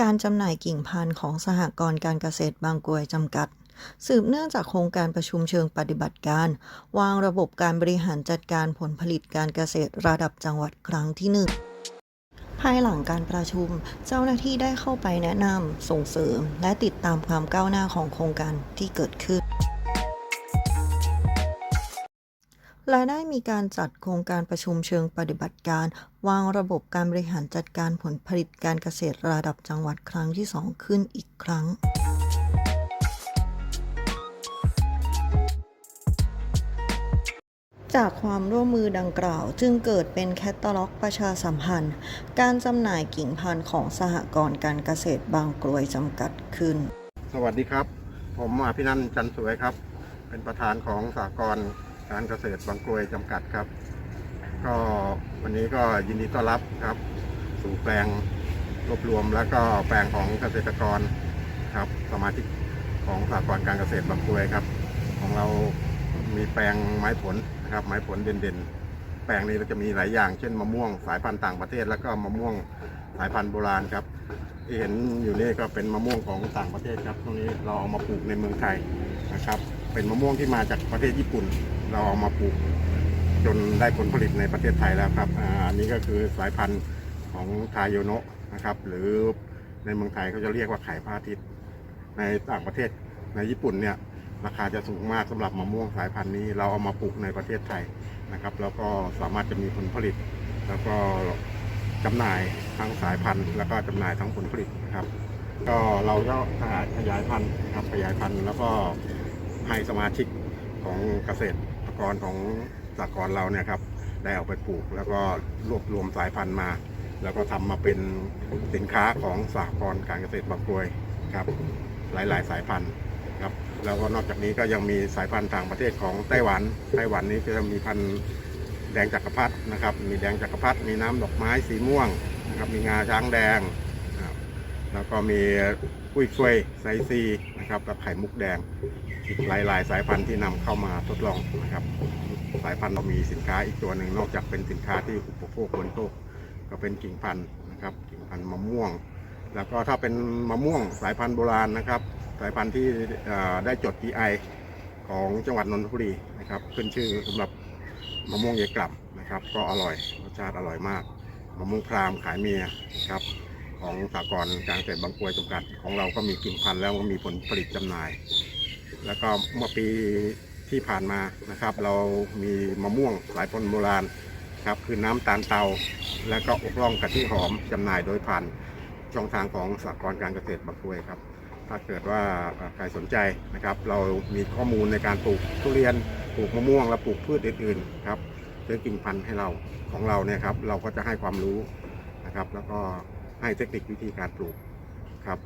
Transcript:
การจำหน่ายกิ่งพันธุ์ของสหกรณ์การเกษตรบางกรวยจำกัด สืบเนื่องจากโครงการประชุมเชิงปฏิบัติการ วางระบบการบริหารจัดการผลผลิตการเกษตรระดับจังหวัดครั้งที่หนึ่งภายหลังการประชุม เจ้าหน้าที่ได้เข้าไปแนะนำส่งเสริม และติดตามความก้าวหน้าของโครงการที่เกิดขึ้น และได้มีการจัดโครงการประชุมเชิงปฏิบัติการ วางระบบการบริหารจัดการผลผลิตการเกษตรระดับจังหวัดครั้งที่ 2 ขึ้นอีกครั้งจากความร่วมมือดังกล่าวจึงเกิดเป็นแคตตาล็อกประชาสัมพันธ์ การจำหน่ายกิ่งพันธุ์ของสหกรณ์การเกษตรบางกรวยจำกัดขึ้น สวัสดีครับ ผมอภินันท์จันสวยครับ เป็นประธานของสากล การเกษตรบางกรวยจำกัดครับ ก็วันนี้ก็ยินดีต้อนรับครับ สู่แปลงรวบรวมแล้วก็แปลงของเกษตรกรครับสมาชิกของสากลการเกษตรบางกรวยครับ ของเรามีแปลงไม้ผลนะครับ ไม้ผลเด่นๆ แปลงนี้เราจะมีหลายอย่างเช่นมะม่วงสายพันธุ์ต่างประเทศ แล้วก็มะม่วงสายพันธุ์โบราณครับที่เห็นอยู่นี่ก็เป็นมะม่วงของต่างประเทศครับ ตรงนี้เราเอามาปลูกในเมืองไทยนะครับ เป็นมะม่วงที่มาจากประเทศญี่ปุ่น เราเอามาปลูกจนได้ผลผลิตในประเทศไทยแล้วครับอันนี้ก็คือสายพันธุ์ของทาโยโนะนะครับ หรือในเมืองไทยเขาจะเรียกว่าไข่พระอาทิตย์ในต่างประเทศในญี่ปุ่นเนี่ยราคาจะสูงมากสำหรับมะม่วงสายพันธุ์นี้ เราเอามาปลูกในประเทศไทยนะครับ แล้วก็สามารถจะมีผลผลิต แล้วก็จำหน่ายทั้งสายพันธุ์ แล้วก็จำหน่ายทั้งผลผลิตนะครับ ก็เราก็ขยายพันธุ์นะครับขยายพันธุ์แล้วก็ ให้สมาชิกของเกษตรกรของสากลเราเนี่ยครับได้เอาไปปลูก แล้วก็รวบรวมสายพันธุ์มา แล้วก็ทำมาเป็นสินค้าของสากลการเกษตรบางกรวยครับ หลายๆ สายพันธุ์ครับแล้วก็นอกจากนี้ก็ยังมีสายพันธุ์ต่างประเทศของไต้หวัน ไต้หวันนี้ก็จะมีพันธุ์แดงจักรพรรดินะครับ มีแดงจักรพรรดิมีน้ำดอกไม้สีม่วงนะครับมีงาช้างแดง แล้วก็มีกุ้ยช่วยไซซีนะครับกับไข่มุกแดง อีกหลาย ๆ สายพันธุ์ที่นำเข้ามาทดลองนะครับ สายพันธุ์เรามีสินค้าอีกตัวหนึ่งนอกจากเป็นสินค้าที่อุปโภคบริโภคก็เป็นกิ่งพันธุ์นะครับ กิ่งพันธุ์มะม่วง แล้วก็ถ้าเป็นมะม่วงสายพันธุ์โบราณนะครับ สายพันธุ์ที่ได้จด GI ของจังหวัดนนทบุรีนะครับขึ้นชื่อสำหรับมะม่วงเยกลับนะครับ ก็อร่อยรสชาติอร่อยมากมะม่วงพรามขายเมียนะครับของสากลการเกษตรบางกรวยจำกัดของเราก็มีกิ่งพันธุ์แล้วก็มีผลผลิตจำหน่าย แล้วก็เมื่อปีที่ผ่านมานะครับ เรามีมะม่วงสายพันธุ์โบราณครับคือน้ำตาลเตา และก็อกล่องกะทิหอมจำหน่ายโดยผ่านช่องทางของสากลการเกษตรบางกรวยครับถ้าเกิดว่าใครสนใจนะครับ เรามีข้อมูลในการปลูกทุเรียนปลูกมะม่วงและปลูกพืชอื่นๆครับซื้อกิ่งพันธุ์ให้เราของเราเนี่ยครับเราก็จะให้ความรู้นะครับ แล้วก็ให้เทคนิควิธีการปลูกครับ